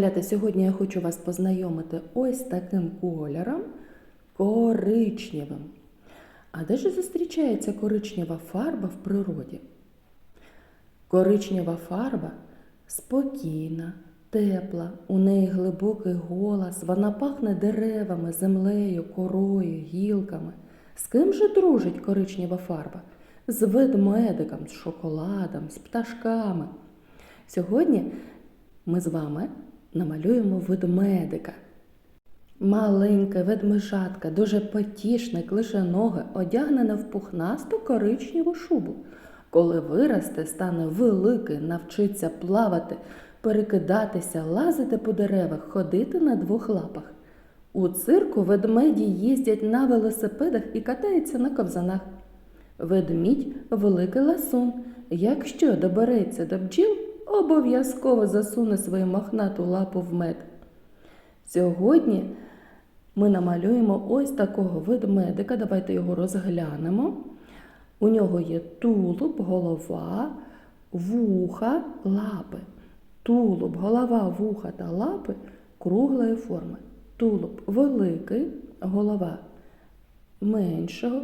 Малята, сьогодні я хочу вас познайомити ось таким кольором коричневим. А де ж зустрічається коричнева фарба в природі? Коричнева фарба спокійна, тепла, у неї глибокий голос, вона пахне деревами, землею, корою, гілками. З ким же дружить коричнева фарба? З ведмедиком, з шоколадом, з пташками. Сьогодні ми з вами намалюємо ведмедика. Маленьке ведмежатка, дуже потішне, клишеноге, одягнене в пухнасту коричневу шубу. Коли виросте, стане великий, навчиться плавати, перекидатися, лазити по деревах, ходити на двох лапах. У цирку ведмеді їздять на велосипедах і катаються на ковзанах. Ведмідь великий ласун. Якщо добереться до бджіл, обов'язково засуне свою мохнату лапу в мед. Сьогодні ми намалюємо ось такого ведмедика. Давайте його розглянемо. У нього є тулуб, голова, вуха, лапи. Тулуб, голова, вуха та лапи круглої форми. Тулуб великий, голова меншого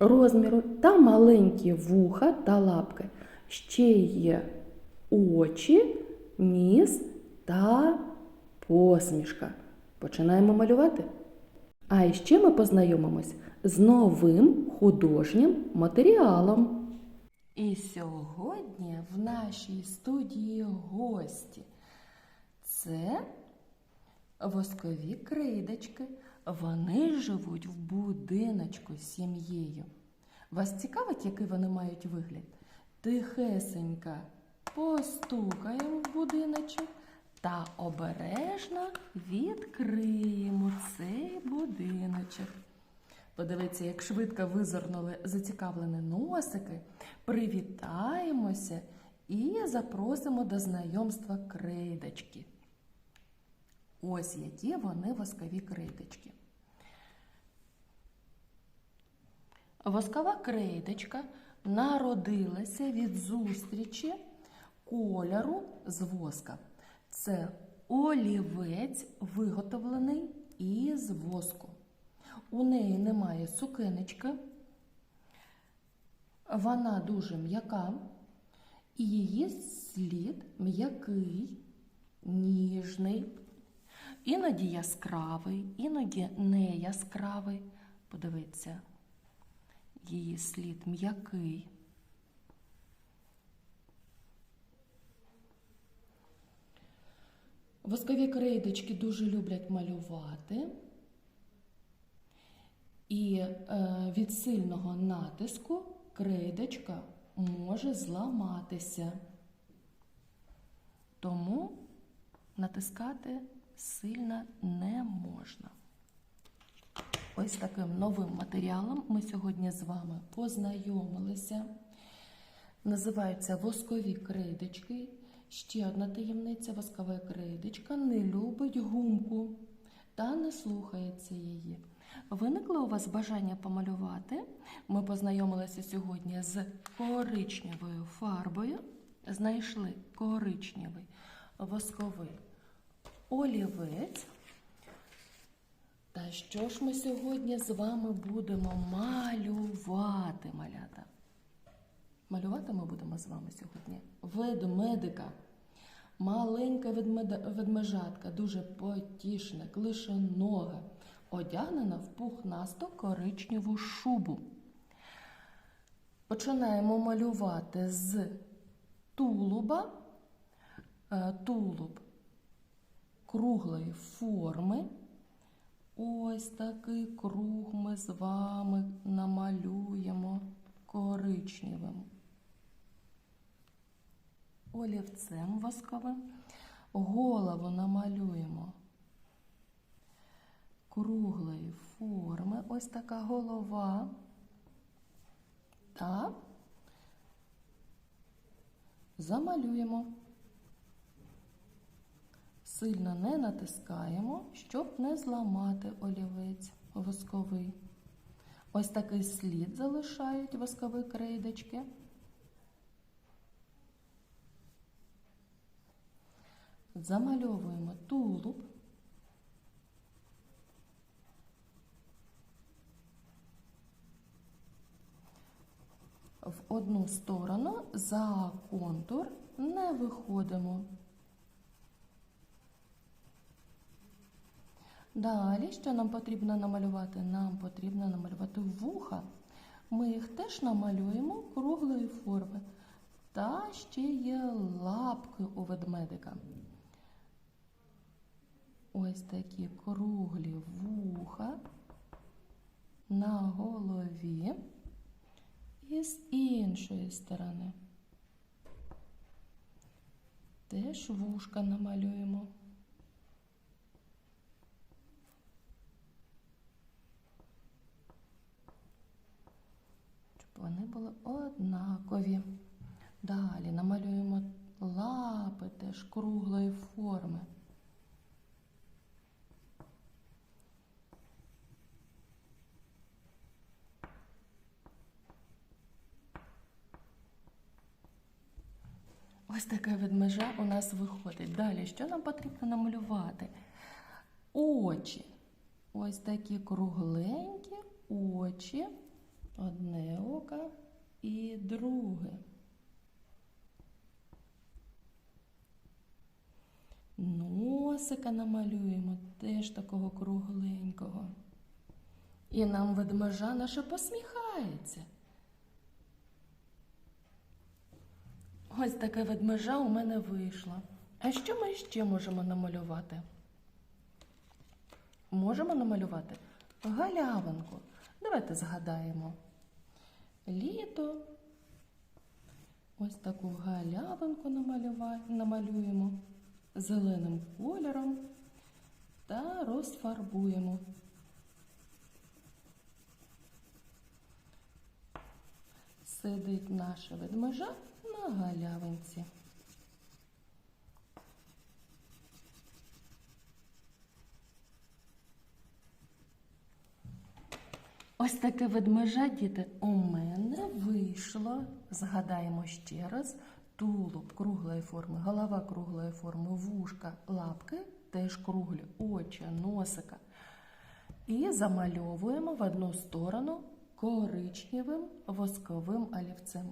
розміру та маленькі вуха та лапки. Ще є очі, ніс та посмішка. Починаємо малювати. А іще ми познайомимось з новим художнім матеріалом. І сьогодні в нашій студії гості це воскові кридочки. Вони живуть в будиночку з сім'єю. Вас цікавить, який вони мають вигляд? Тихесенько постукаємо в будиночок та обережно відкриємо цей будиночок. Подивіться, як швидко визирнули зацікавлені носики, привітаємося і запросимо до знайомства крейдочки. Ось які вони воскові крейдочки. Воскова крейдочка народилася від зустрічі кольору з воска. Це олівець, виготовлений із воску. У неї немає сукенечки, вона дуже м'яка, і її слід м'який, ніжний, іноді яскравий, іноді не яскравий. Подивіться, її слід м'який. Воскові крейдочки дуже люблять малювати, і е, від сильного натиску крейдочка може зламатися. Тому натискати сильно не можна. Ось таким новим матеріалом ми сьогодні з вами познайомилися. Називаються воскові крейдочки. Ще одна таємниця воскова крейдочка не любить гумку та не слухається її. Виникло у вас бажання помалювати. Ми познайомилися сьогодні з коричневою фарбою. Знайшли коричневий восковий олівець. Та що ж ми сьогодні з вами будемо малювати, малята? Малювати ми будемо з вами сьогодні ведмедика. Маленька ведмежатка, дуже потішна, клишенога, одягнена в пухнасту коричневу шубу. Починаємо малювати з тулуба, Е, тулуб круглої форми. Ось такий круг ми з вами намалюємо коричневим олівцем восковим. Голову намалюємо круглої форми. Ось така голова. Та замалюємо. Сильно не натискаємо, щоб не зламати олівець восковий. Ось такий слід залишають воскові крейдочки. Замальовуємо тулуб. В одну сторону за контур не виходимо. Далі, що нам потрібно намалювати? Нам потрібно намалювати вуха. Ми їх теж намалюємо круглої форми. Та ще є лапки у ведмедика. Ось такі круглі вуха на голові і з іншої сторони. Теж вушка намалюємо. Вони були однакові. Далі намалюємо лапи теж круглої форми. Ось таке ведмежа у нас виходить. Далі, що нам потрібно намалювати? Очі. Ось такі кругленькі очі. Одне око і друге. Носика намалюємо теж такого кругленького. І нам ведмежа наше посміхається. Ось таке ведмежа у мене вийшло. А що ми ще можемо намалювати? Можемо намалювати галявинку. Давайте згадаємо. Літо. Ось таку галявинку намалюємо зеленим кольором та розфарбуємо. Сидить наша ведмежа на галявинці. Ось таке ведмежа, діти, у мене вийшло. Згадаємо ще раз. Тулуб круглої форми, голова круглої форми, вушка, лапки теж круглі, очі, носика. І замальовуємо в одну сторону коричневим восковим олівцем,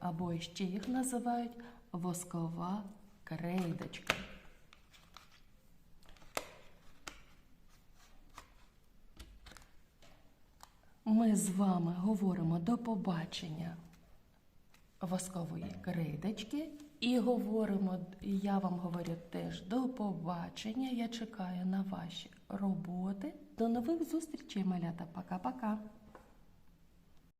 або ще їх називають воскова крейдочка. Ми з вами говоримо до побачення воскової критички. і говоримо, я вам говорю теж до побачення. Я чекаю на ваші роботи. До нових зустрічей, малята. Пока-пока.